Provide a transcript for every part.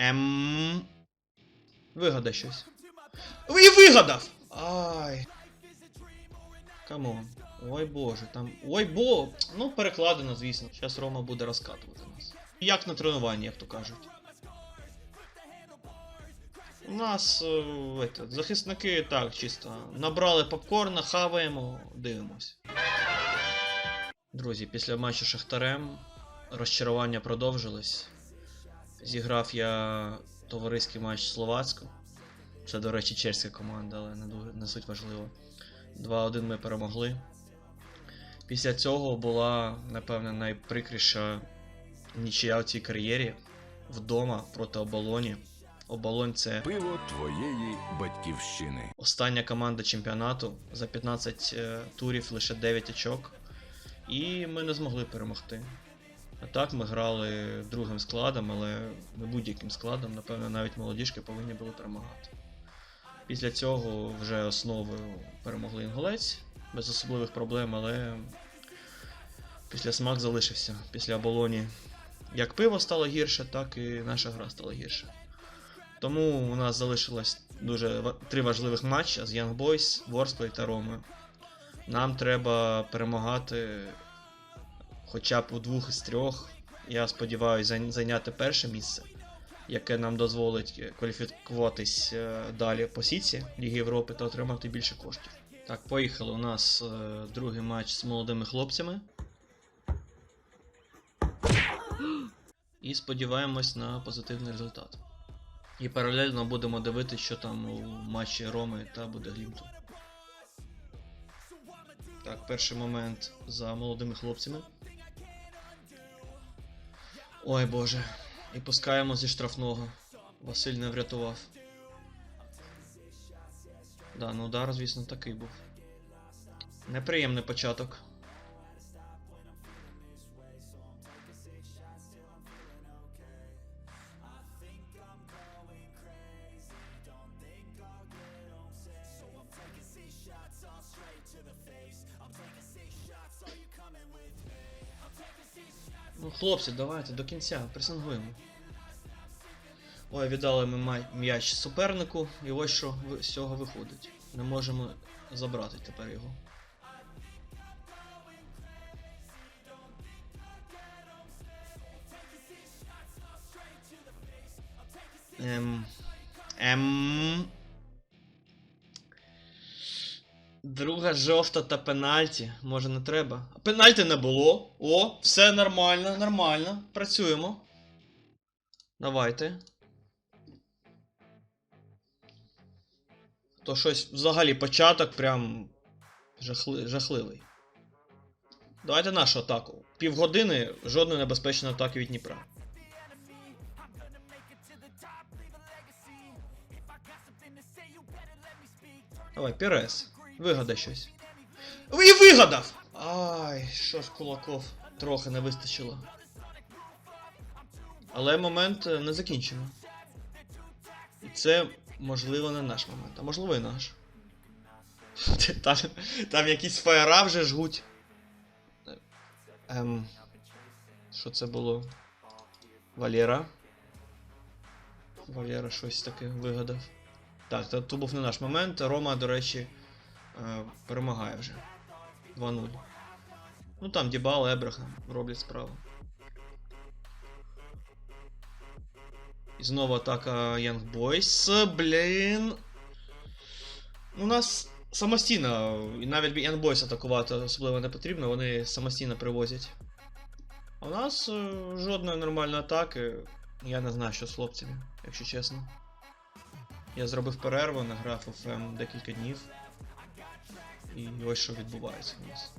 Ем. Вигадай щось. І вигадав! Ай. Камон. Ой боже, там. Ой бо. Ну, перекладено, звісно. Зараз Рома буде розкатувати нас. Як на тренуванні, як то кажуть. У нас е, это, захисники так, чисто. Набрали попкорна, хаваємо, дивимось. Друзі, після матчу Шахтарем розчарування продовжились. Зіграв я товариський матч з Словацьком. Це, до речі, чеська команда, але не, дуже, не суть важливо. 2-1 ми перемогли. Після цього була, напевне, найприкріша нічия в цій кар'єрі вдома проти оболоні. Оболонь це Пиво твоєї батьківщини. остання команда чемпіонату. За 15 е, турів лише 9 очок. І ми не змогли перемогти. А так ми грали другим складом, але не будь-яким складом, напевно, навіть молодіжки повинні були перемагати. Після цього вже основою перемогли інгулець без особливих проблем, але після смак залишився. Після оболоні як пиво стало гірше, так і наша гра стала гірше. Тому у нас залишилось дуже три важливих матчі з Young Boys, Ворсклей та Ромою. Нам треба перемагати хоча б у двох із трьох. Я сподіваюся зайняти перше місце, яке нам дозволить е, кваліфікуватись е, далі по сіці Ліги Європи та отримати більше коштів. Так, поїхали. У нас е, другий матч з молодими хлопцями. І сподіваємось на позитивний результат. І паралельно будемо дивитися, що там у матчі Роми та буде Глімту. Так, перший момент за молодими хлопцями. Ой боже. І пускаємо зі штрафного. Василь не врятував. Да, ну удар, звісно, такий був. Неприємний початок. Хлопці, давайте до кінця, пресингуємо. Ой, віддали ми м'яч супернику, і ось що з цього виходить. Не можемо забрати тепер його. Ем. Ем. Друга жовта та пенальті. Може не треба. Пенальті не було. О, все нормально, нормально. Працюємо. Давайте. То щось взагалі початок прям жахли... жахливий. Давайте нашу атаку. Півгодини жодної небезпечної атаки від Дніпра. Давай, Пірес. Вигадай щось. І вигадав! Ай, що ж кулаков трохи не вистачило. Але момент е, не закінчено. І це, можливо, не наш момент, а можливо і наш. Там, там якісь фаєра вже жгуть. Ем. Що це було? Валера. Валера щось таке вигадав. Так, то був не наш момент. Рома, до речі, е, перемагає вже. 2-0. Ну там Дібал, Ебрахам роблять справу. І знову атака Young Boys. Блін. У нас самостійно, і навіть Young Boys атакувати особливо не потрібно, вони самостійно привозять. А у нас е, жодної нормальної атаки. Я не знаю, що з хлопцями, якщо чесно. Я зробив перерву, награв ФМ декілька днів. І ось що відбувається у нас.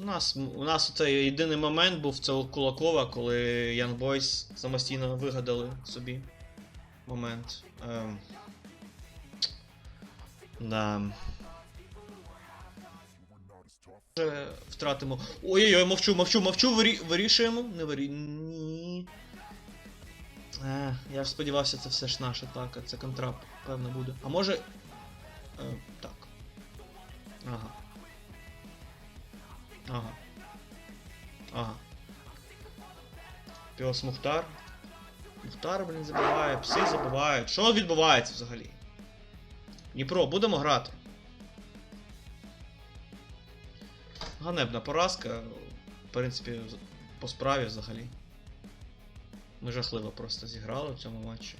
У нас, у нас цей єдиний момент був це у Кулакова, коли Young Boys самостійно вигадали собі момент. Ем. Да. Втратимо. Ой-ой-ой, мовчу, мовчу, мовчу, вирі... вирішуємо. Не вирі. Ні. Е, я ж сподівався, це все ж наша атака, це контрап, певно, буде. А може. Е, так. Піос Мухтар. Мухтар, блін, забиває, пси забивають. Що відбувається взагалі? Дніпро, будемо грати. Ганебна поразка. В принципі, по справі взагалі. Ми жахливо просто зіграли в цьому матчі.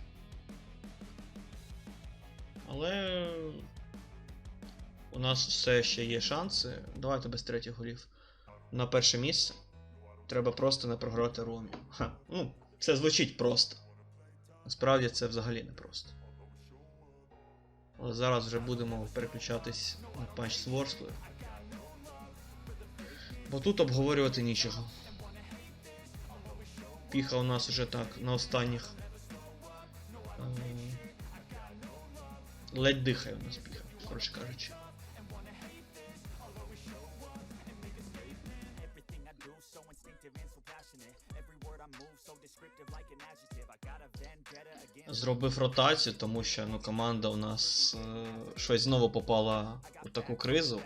Але у нас все ще є шанси. Давайте без третіх голів. На перше місце. Треба просто не програти Ромі. Ха, ну, це звучить просто. Насправді це взагалі не просто. Але зараз вже будемо переключатись на патч з Ворслою. Бо тут обговорювати нічого. Піха у нас уже так на останніх. е, Ледь дихає у нас піха, коротше кажучи. Зробив ротацію, тому що ну, команда у нас е, щось знову попала у таку кризу.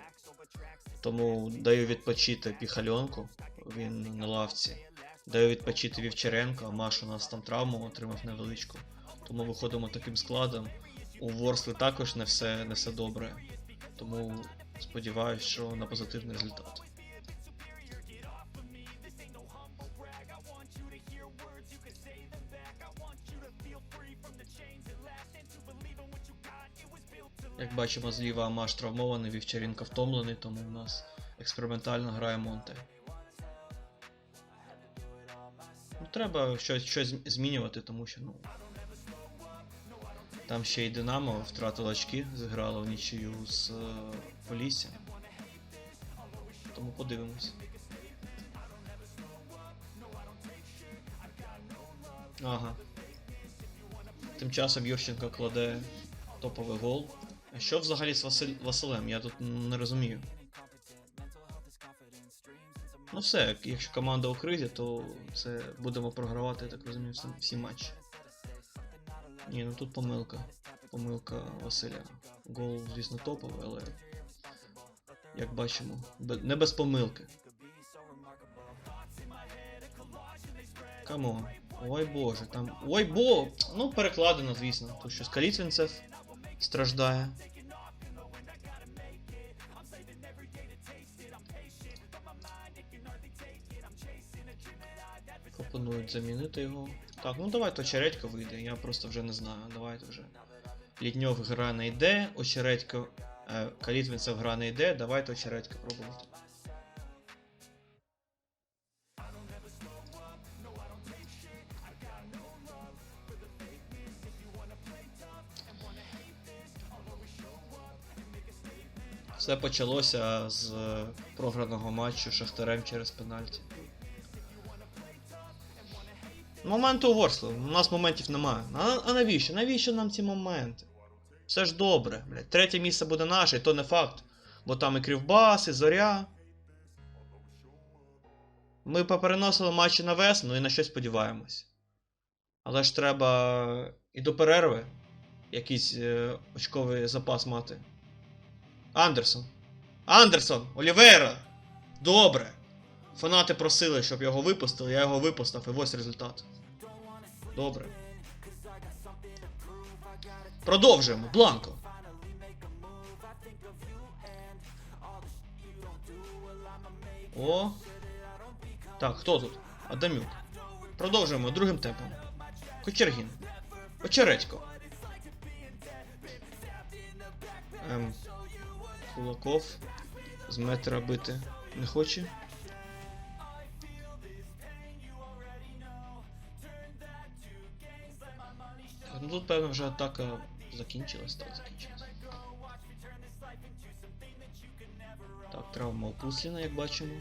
Тому даю відпочити піхальонку, він на лавці. Даю відпочити Вівчаренко, а Маш у нас там травму отримав невеличку. Тому виходимо таким складом. У Ворсли також не все, не все добре. Тому сподіваюся, що на позитивний результат. Бачимо, зліва Маш травмований, Вівчаренко втомлений, тому у нас експериментально грає Монте. Ну, треба щось, щось змінювати, тому що ну. Там ще й Динамо втратило очки, зіграло в нічию з е, Поліссям. Тому подивимось. Ага. Тим часом Юрченко кладе топовий гол. А що взагалі з Василь... Василем? Я тут не розумію. Ну все, якщо команда у кризі, то це будемо програвати, я так розумію, всі, матчі. Ні, ну тут помилка. Помилка Василя. Гол, звісно, топовий, але. Як бачимо, не без помилки. Камон. Ой боже, там. Ой бо! Ну, перекладено, звісно. Тут щось Каліцвінцев страждає. Пропонують замінити його. Так, ну давайте очередько вийде, я просто вже не знаю. Давайте вже. Літньов гра не йде, очередько. Е, Калітвінцев гра не йде, давайте очередько пробувати. Все почалося з програного матчу Шахтарем через пенальті. Моменти у Ворслу. У нас моментів немає. А, а навіщо? Навіщо нам ці моменти? Все ж добре, блядь. Третє місце буде наше, і то не факт. Бо там і Кривбас, і Зоря. Ми попереносили матчі на весну і на щось сподіваємось. Але ж треба і до перерви якийсь е, очковий запас мати. Андерсон. Андерсон! Олівейра! Добре! Фанати просили, щоб його випустили, я його випустив, і ось результат. Добре. Продовжуємо. Бланко. О. Так, хто тут? Адамюк. Продовжуємо другим темпом. Кочергін. Очередько. Ем. Кулаков. З метра бити не хоче. Ну тут, певно, вже атака закінчилась, так, закінчилась. Так, травма опуслена, як бачимо.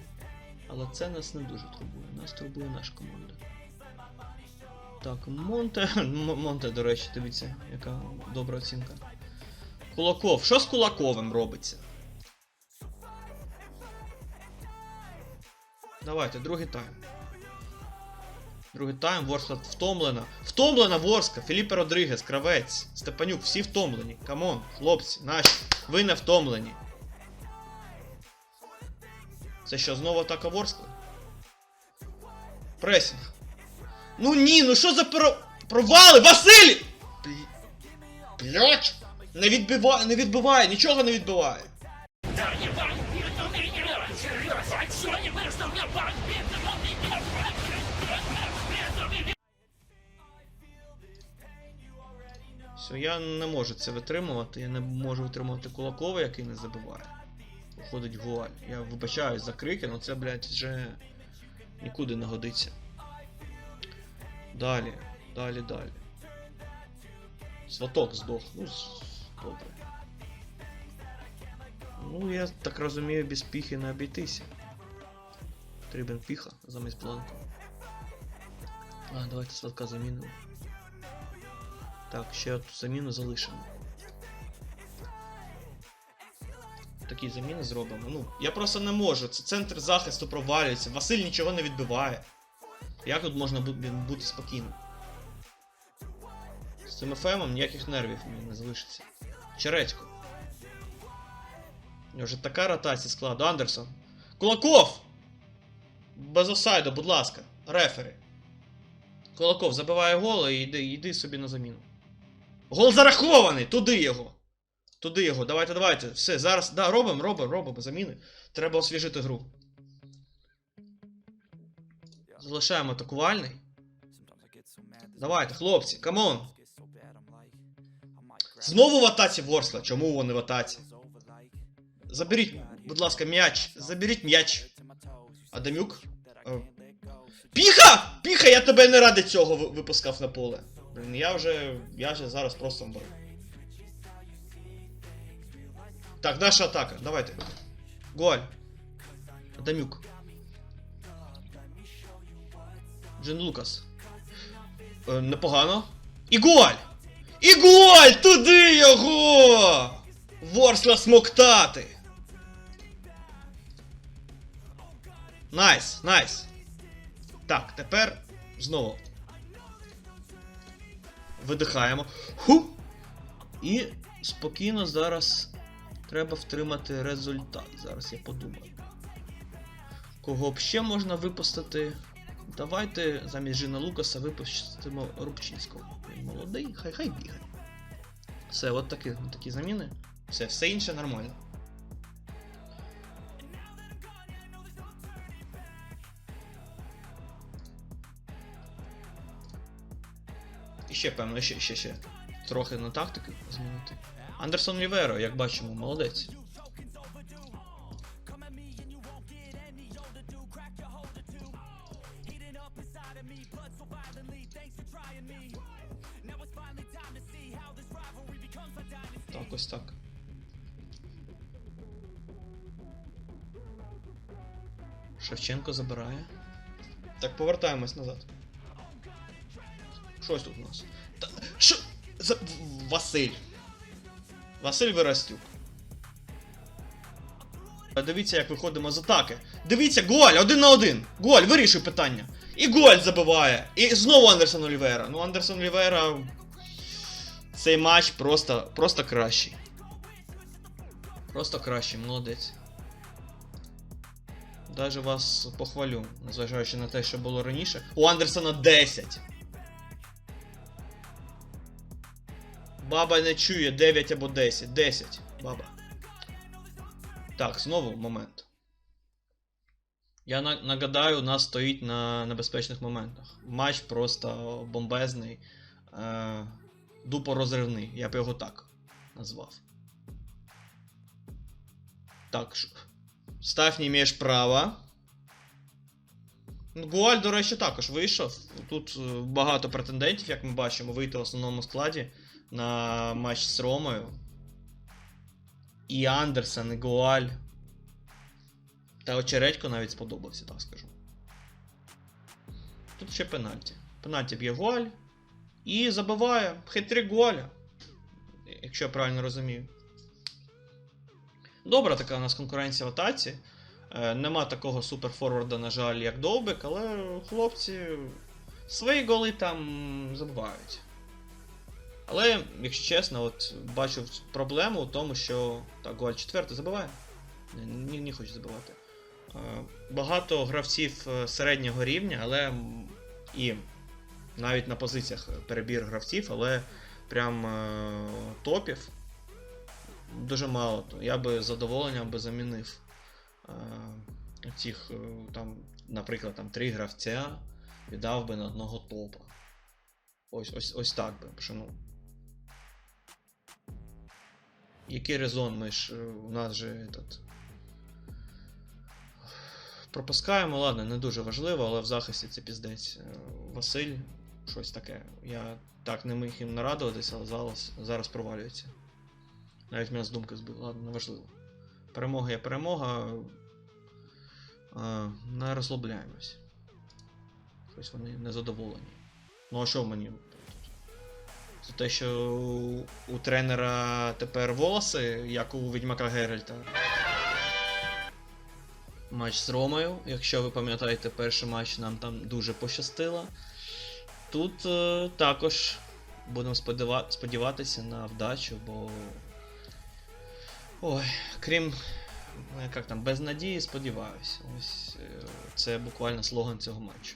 Але це нас не дуже турбує. Нас турбує наша команда. Так, Монте. Монте, до речі, дивіться, яка добра оцінка. Кулаков. Що з Кулаковим робиться? Давайте, другий тайм. Другий тайм, Ворскла втомлена. Втомлена Ворска, Філіппе Родригес, Кравець, Степанюк, всі втомлені. Камон, хлопці, наші, ви не втомлені. Це що, знову атака Ворскли? Пресінг. Ну ні, ну що за про... провали? Василь! Блять! Не відбиває, не відбиває, нічого не відбиває. Все, я не можу це витримувати, я не можу витримувати Кулакова, який не забиває. Виходить гуаль. Я вибачаюсь за крики, але це, блядь, вже нікуди не годиться. Далі, далі, далі. Сваток здох. Ну, добре. Ну, я так розумію, без піхи не обійтися. Потрібен піха замість бланку. А, давайте сватка замінимо. Так, ще одну заміну залишимо. Такі заміни зробимо. Ну, я просто не можу. Це центр захисту провалюється. Василь нічого не відбиває. Як тут можна бути спокійним? З цим ФМом ніяких нервів мені не залишиться. Чередько. У вже така ротація складу. Андерсон. Кулаков! Без офсайду, будь ласка. Рефери. Кулаков забиває гол і йди, йди собі на заміну. Гол зарахований! Туди його! Туди його, давайте, давайте. Все, зараз. Да, робимо, робимо, робимо заміни. Треба освіжити гру. Залишаємо атакувальний. Давайте, хлопці, камон! Знову в атаці Ворсла. Чому вони в атаці? Заберіть, будь ласка, м'яч. Заберіть м'яч. Адамюк. Піха! Піха, я тебе не ради цього ви- випускав на поле. Блін, я вже. Я вже зараз просто мру. Так, наша атака. Давайте. Голь. Адамюк. Джин Лукас. Е, непогано. І голь! І голь! Туди його! Ворсла смоктати! Найс, найс. Так, тепер знову. Видихаємо. Ху! І спокійно зараз треба втримати результат. Зараз я подумаю. Кого б ще можна випустити? Давайте замість Жина Лукаса випустимо Рубчинського. Він молодий, хай хай бігає. Все, от такі, такі заміни. Все, все інше нормально. І ще, певно, ще, ще, ще. Трохи на тактику змінити. Андерсон Ріверо, як бачимо, молодець. Шевченко забирає. Так, повертаємось назад. Щось тут у нас. Та, що? За... Василь. Василь Виростюк. Дивіться, як виходимо з атаки. Дивіться, голь! Один на один. Голь, вирішує питання. І голь забиває. І знову Андерсон Олівера. Ну, Андерсон Олівера. Цей матч просто, просто кращий. Просто кращий, молодець. Даже вас похвалю, незважаючи на те, що було раніше. У Андерсона 10. Баба не чує 9 або 10. 10. Баба. Так, знову момент. Я на- нагадаю, у нас стоїть на небезпечних моментах. Матч просто бомбезний. Е- дупо розривний. Я б його так назвав. Так. Став не маєш права. Ну, Гуаль, до речі, також вийшов. Тут е, багато претендентів, як ми бачимо, вийти в основному складі на матч з Ромою. І Андерсон, і Гуаль. Та Очередько навіть сподобався, так скажу. Тут ще пенальті. Пенальті б'є Гуаль. І забиває хитрик Гуаля. Якщо я правильно розумію. Добра така у нас конкуренція в атаці. Е, Нема такого суперфорварда, на жаль, як Довбик, але хлопці свої голи там забувають. Але, якщо чесно, от бачу проблему в тому, що так, Голь четвертий забиває. Не, не, хочу забивати. Е, Багато гравців е, середнього рівня, але і навіть на позиціях перебір гравців, але прям топів дуже мало. Я би з задоволенням би замінив е, цих, е, там, наприклад, там, три гравця, віддав би на одного топа. Ось, ось, ось так би. Що, ну, який резон ми ж е, у нас же этот, пропускаємо, ладно, не дуже важливо, але в захисті це піздець. Е, Василь, щось таке. Я так не міг їм нарадуватися, але зараз, зараз провалюється. Навіть мене з думки збив, ладно, неважливо. Перемога є перемога. Е, Не розслабляємось. Щось вони незадоволені. Ну а що мені? За те, що у тренера тепер волоси, як у Відьмака Геральта. Матч з Ромою. Якщо ви пам'ятаєте, перший матч нам там дуже пощастило. Тут е, також будемо сподіватися на вдачу, бо. Ой, крім. е, Як там, без надії, сподіваюся. Ось е, це буквально слоган цього матчу.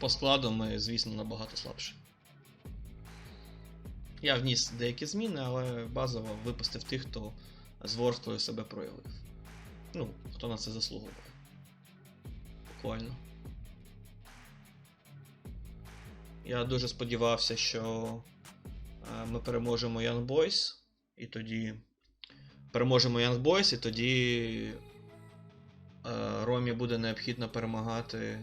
По складу ми, звісно, набагато слабші. Я вніс деякі зміни, але базово випустив тих, хто з ворствою себе проявив. Ну, хто на це заслуговує. Буквально. Я дуже сподівався, що ми переможемо Young Boys, і тоді. Переможемо Young Boys, і тоді е, Ромі буде необхідно перемагати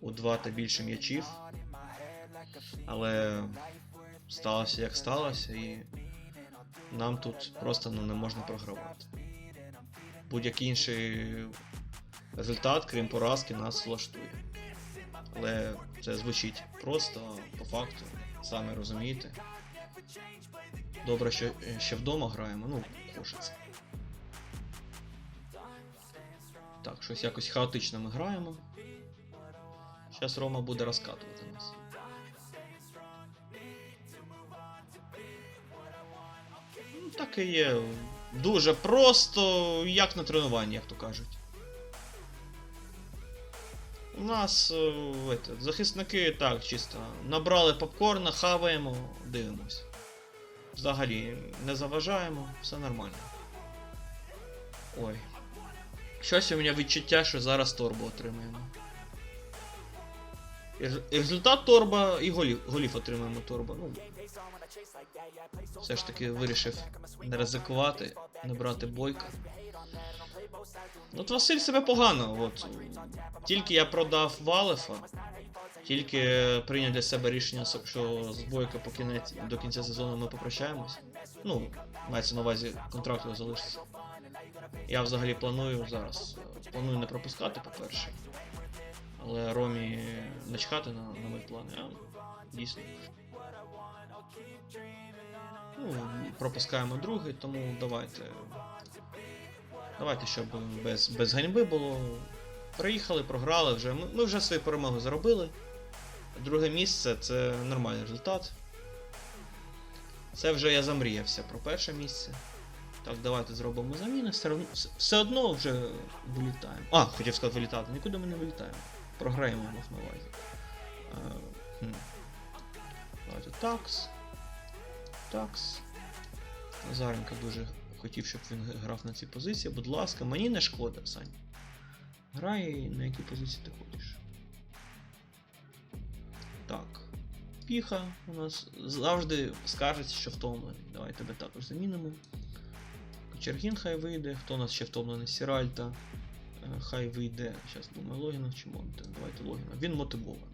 у два та більше м'ячів. Але сталося як сталося, і нам тут просто ну, не можна програвати. Будь-який інший результат, крім поразки, нас влаштує. Але це звучить просто, по факту, самі розумієте. Добре, що ще вдома граємо, ну, хочеться. Так, щось якось хаотично ми граємо. Зараз Рома буде розкатувати нас. Ну, Так і є. Дуже просто, як на тренуванні, як то кажуть. У нас е, захисники так, чисто. Набрали попкорна, хаваємо, дивимось. Взагалі не заважаємо, все нормально. Ой. Щось у мене відчуття, що зараз торбу отримаємо. І результат торба і голів, голів отримаємо торба. Ну, все ж таки вирішив не ризикувати, не брати бойка. От Василь себе погано. От. Тільки я продав Валефа, тільки прийняв для себе рішення, що з бойка по кінець, до кінця сезону ми попрощаємось. Ну, мається на увазі контракт його залишиться. Я взагалі планую зараз. Планую не пропускати, по-перше. Але Ромі начхати на, на мої плани, а дійсно. Ну, пропускаємо другий, тому давайте. Давайте, щоб без, без ганьби було. Приїхали, програли вже. Ми, ми вже свою перемогу заробили. Друге місце це нормальний результат. Це вже я замріявся про перше місце. Так, давайте зробимо заміни. Все, все- одно вже вилітаємо. А, хотів сказати вилітати. Нікуди ми не вилітаємо. Програємо мав на увазі. А. Давайте такс. Такс. Назаренко дуже хотів, щоб він грав на цій позиції. Будь ласка, мені не шкода, Сань. Грай, на якій позиції ти ходиш. Так. Піха у нас завжди скажеться, що втомлений. Давай тебе також замінимо. Кочергін хай вийде. Хто у нас ще втомлений? Сіральта. Е, Хай вийде. Зараз думаю, Логінов чи Монте. Давайте Логінов. Він мотивований.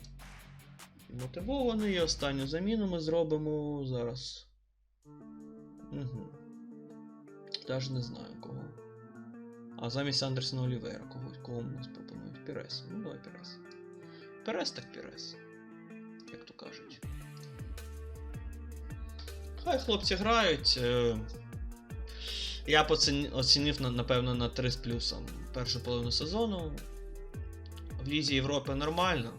Він мотивований. І останню заміну ми зробимо зараз. Угу. Даже не знаю кого. А замість Андерсона Олівера когось. Кого нас пропонують? Пірес. Ну давай Пірес. Пірес так Пірес. Як то кажуть. Хай хлопці грають. е, Я оцінив, напевно, на 3 з плюсом першу половину сезону. В Лізі Європи нормально.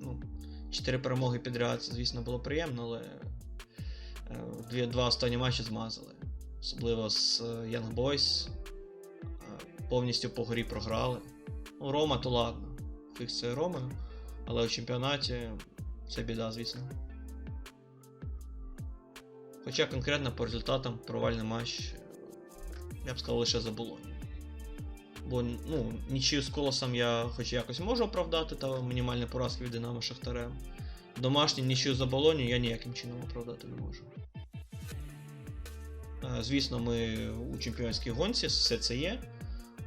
Ну, 4 перемоги підряд, це, звісно, було приємно, але е, два останні матчі змазали. Особливо з е, Young Boys. Повністю по горі програли. Ну, Рома, то ладно. З цією Але у чемпіонаті це біда, звісно. Хоча конкретно по результатам провальний матч, я б сказав, лише за. Бо ну, нічию з колосом я хоч якось можу оправдати, та мінімальні поразки від Динамо Шахтарем. Домашній нічию за Болонью я ніяким чином оправдати не можу. Е, Звісно, ми у чемпіонській гонці, все це є,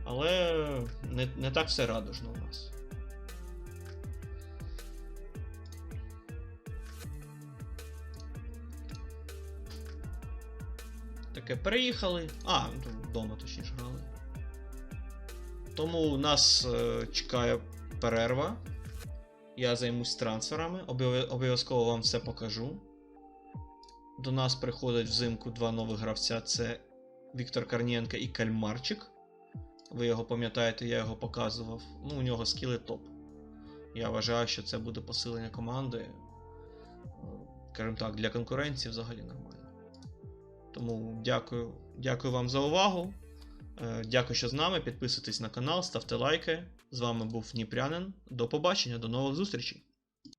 але не, не так все радужно у нас. Таке переїхали. А, ну, вдома точніше грали. Тому нас е, чекає перерва. Я займусь трансферами. Обов'язково вам все покажу. До нас приходять взимку два нових гравця: це Віктор Карнєнко і Кальмарчик. Ви його пам'ятаєте, я його показував. Ну, у нього скіли топ. Я вважаю, що це буде посилення команди. Е, Скажімо так, для конкуренції взагалі нормально. Тому дякую, дякую вам за увагу. Е, Дякую, що з нами. Підписуйтесь на канал, ставте лайки. З вами був Дніпрянин. До побачення, до нових зустрічей!